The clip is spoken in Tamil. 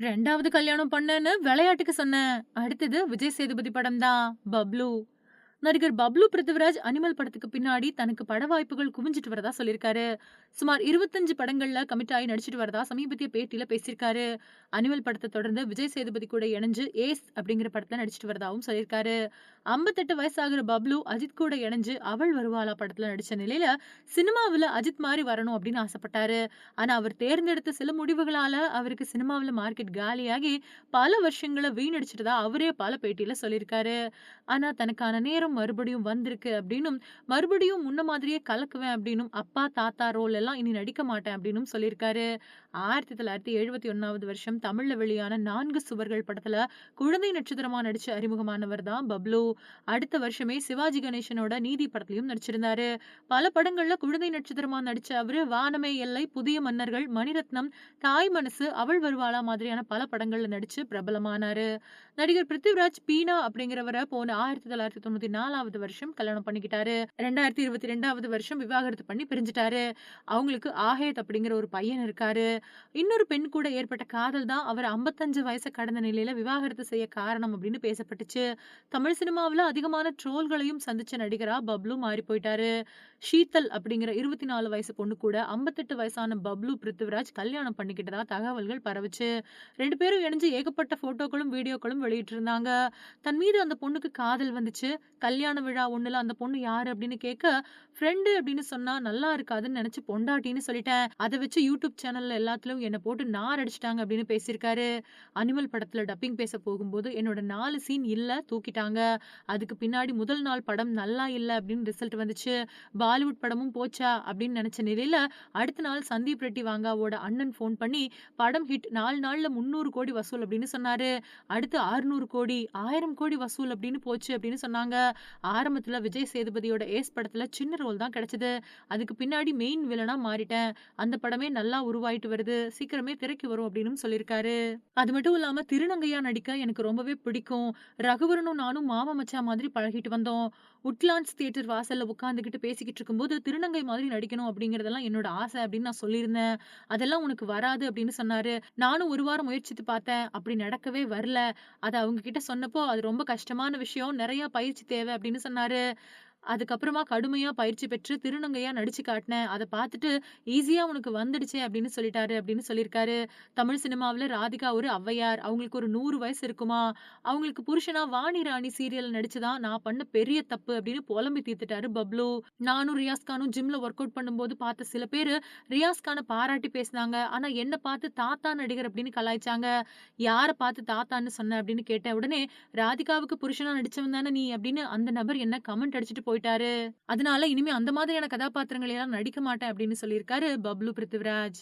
ரெண்டாவது கல்யாணம் பண்ணேன்னு விளையாட்டுக்கு சொன்னேன். அடுத்தது விஜய் சேதுபதி படம் தான். பப்ளு. நடிகர் பப்ளு பிருத்திவிராஜ் அனிமல் படத்துக்கு பின்னாடி தனக்கு பட வாய்ப்புகள் குவிஞ்சிட்டு வரதா சொல்லியிருக்காரு. சுமார் 25 படங்கள்ல கமிட் ஆகி நடிச்சிட்டு வரதா சமீபத்திய பேட்டியில பேசியிருக்காரு. அனிமல் படத்தை தொடர்ந்து விஜய் சேதுபதி கூட இணைஞ்சு ஏஸ் அப்படிங்கிற படத்துல நடிச்சிட்டு வரதாவும் சொல்லியிருக்காரு. 58 வயசாகுற பப்ளு அஜித் கூட இணைஞ்சு அவள் வருவாளா படத்துல நடிச்ச நிலையில சினிமாவுல அஜித் மாதிரி வரணும் அப்படின்னு ஆசைப்பட்டாரு. ஆனா அவர் தேர்ந்தெடுத்த சில முடிவுகளால அவருக்கு சினிமாவுல மார்க்கெட் காலியாகி பல வருஷங்கள வீணடிச்சிட்டதா அவரே பல பேட்டியில சொல்லியிருக்காரு. ஆனா தனக்கான நேரம் மறுபடியும் வந்திருக்கு அப்படின்னும், மறுபடியும் முன்ன மாதிரியே கலக்குவேன் அப்படின்னும், அப்பா, தாத்தா ரோல் எல்லாம் இனி நடிக்க மாட்டேன் அப்படின்னும் சொல்லியிருக்காரு. 1971வது வருஷம் தமிழ்ல வெளியான நான்கு சுவர்கள் படத்துல குழந்தை நட்சத்திரமா நடிச்சு அறிமுகமானவர் தான் பப்ளு. அடுத்த வருஷமே சிவாஜி கணேசனோட நீதி படத்திலையும் நடிச்சிருந்தாரு. பல படங்கள்ல குழந்தை நட்சத்திரமா நடிச்ச அவரு வானமே எல்லை, புதிய மன்னர்கள், மணிரத்னம், தாய் மனசு, அவள் வருவாளா மாதிரியான பல படங்கள்ல நடிச்சு பிரபலமானாரு. நடிகர் பிருத்திவிராஜ் பீனா அப்படிங்கிறவரை போன 1994வது வருஷம் கல்யாணம் பண்ணிக்கிட்டாரு. 2022வது வருஷம் விவாகரத்து பண்ணி பிரிஞ்சிட்டாரு அவங்களுக்கு ஆஹேத் அப்படிங்கிற ஒரு பையன் இருக்காரு. இன்னொரு பெண் கூட ஏற்பட்ட காதல் தான் அவர் ஐம்பத்தஞ்சு வயசை கடந்த நிலையில விவாகரத்து செய்ய காரணம் அப்படின்னு பேசப்பட்டுச்சு. தமிழ் சினிமா சினிமாவில் அதிகமான ட்ரோல்களையும் சந்திச்ச நடிகரா பப்ளு மாறி போயிட்டாரு. ஷீதல் அப்படிங்கிற 24 வயசு பொண்ணு கூட 58 வயசான பப்ளு பிருத்திவிராஜ் கல்யாணம் பண்ணிக்கிட்டதா தகவல்கள் பரவுச்சு. ரெண்டு பேரும் இணைஞ்சு ஏகப்பட்ட போட்டோக்களும், வீடியோக்களும் வெளியிட்டிருந்தாங்க. தன் மீது அந்த பொண்ணுக்கு காதல் வந்துச்சு. கல்யாண விழா ஒண்ணுல அந்த பொண்ணு யாரு அப்படின்னு கேட்க, ஃப்ரெண்டு அப்படின்னு சொன்னா நல்லா இருக்காதுன்னு நினைச்சு பொண்டாட்டின்னு சொல்லிட்டேன். அதை வச்சு யூடியூப் சேனல்ல எல்லாத்துலயும் என்னை போட்டு நார் அடிச்சிட்டாங்க அப்படின்னு பேசியிருக்காரு. அனிமல் படத்துல டப்பிங் பேச போகும்போது என்னோட நாலு சீன் இல்ல தூக்கிட்டாங்க. அதுக்கு பின்னாடி முதல் நாள் படம் நல்லா இல்லை அப்படின்னு ரிசல்ட் வந்துச்சு. பாலிவுட் படமும் போச்சா அப்படின்னு நினைச்ச நிலையில அடுத்த நாள் சந்தீப் ரெட்டி வாங்காவோட அண்ணன் ஃபோன் பண்ணி படம் ஹிட் நாலு நாள்ல 300 கோடி வசூல் அப்படின்னு சொன்னாரு. அடுத்து 600 கோடி, ஆயிரம் கோடி வசூல் அப்படின்னு போச்சு அப்படின்னு சொன்னாங்க. ஆரம்பத்துல விஜய் சேதுபதியோட ஏஸ் படத்துல சின்ன ரோல் தான் கிடைச்சது. அதுக்கு பின்னாடி மெயின் வில்லனா மாறிட்டேன். அந்த படமே நல்லா உருவாயிட்டு வருது. சீக்கிரமே திரைக்கு வரும் அப்படின்னு சொல்லியிருக்காரு. அது மட்டும் இல்லாம திருநங்கையா நடிக்க எனக்கு ரொம்பவே பிடிக்கும். ரகுவரனும் நானும் மாமா மச்சா மாதிரி பழகிட்டு வந்தோம். உட்லாண்ட்ஸ் தியேட்டர் வாசல்ல உட்காந்துக்கிட்டு பேசிக்கிட்டு இருக்கும்போது திருநங்கை மாதிரி நடிக்கணும் அப்படிங்கிறதெல்லாம் என்னோட ஆசை அப்படின்னு நான் சொல்லியிருந்தேன். அதெல்லாம் உனக்கு வராது அப்படின்னு சொன்னாரு. நானும் ஒரு வாரம் முயற்சித்து பார்த்தேன். அப்படி நடக்கவே வரல. அது அவங்க கிட்ட சொன்னப்போ அது ரொம்ப கஷ்டமான விஷயம். நிறைய பயிற்சி தேவை அப்படின்னு சொன்னாரு. அதுக்கப்புறமா கடுமையா பயிற்சி பெற்று திருநங்கையா நடிச்சு காட்டினேன். அத பார்த்துட்டு ஈஸியா உனக்கு வந்துடுச்சே அப்படின்னு சொல்லிட்டாரு அப்படின்னு சொல்லியிருக்காரு. தமிழ் சினிமாவுல ராதிகா ஒரு ஔவையார். அவங்களுக்கு ஒரு நூறு வயசு இருக்குமா. அவங்களுக்கு புருஷனா வாணி ராணி சீரியல் நடிச்சுதான் நான் பண்ண பெரிய தப்பு அப்படின்னு புலம்பி தீர்த்துட்டாரு பப்ளு. நானும் ரியாஸ் கானும் ஜிம்ல ஒர்க் அவுட் பண்ணும்போது பார்த்த சில பேரு ரியாஸ்கான பாராட்டி பேசினாங்க. ஆனா என்ன பார்த்து தாத்தா நடிகர் அப்படின்னு கலாய்ச்சாங்க. யார பார்த்து தாத்தான்னு சொன்ன அப்படின்னு கேட்ட உடனே ராதிகாவுக்கு புருஷனா நடிச்சவன் தானே நீ அப்படின்னு அந்த நபர் என்ன கமெண்ட் அடிச்சுட்டு போயிட்டாரு. அதனால இனிமே அந்த மாதிரியான கதாபாத்திரங்களை எல்லாம் நடிக்க மாட்டேன் அப்படின்னு சொல்லியிருக்காரு பப்ளு பிருத்திவிராஜ்.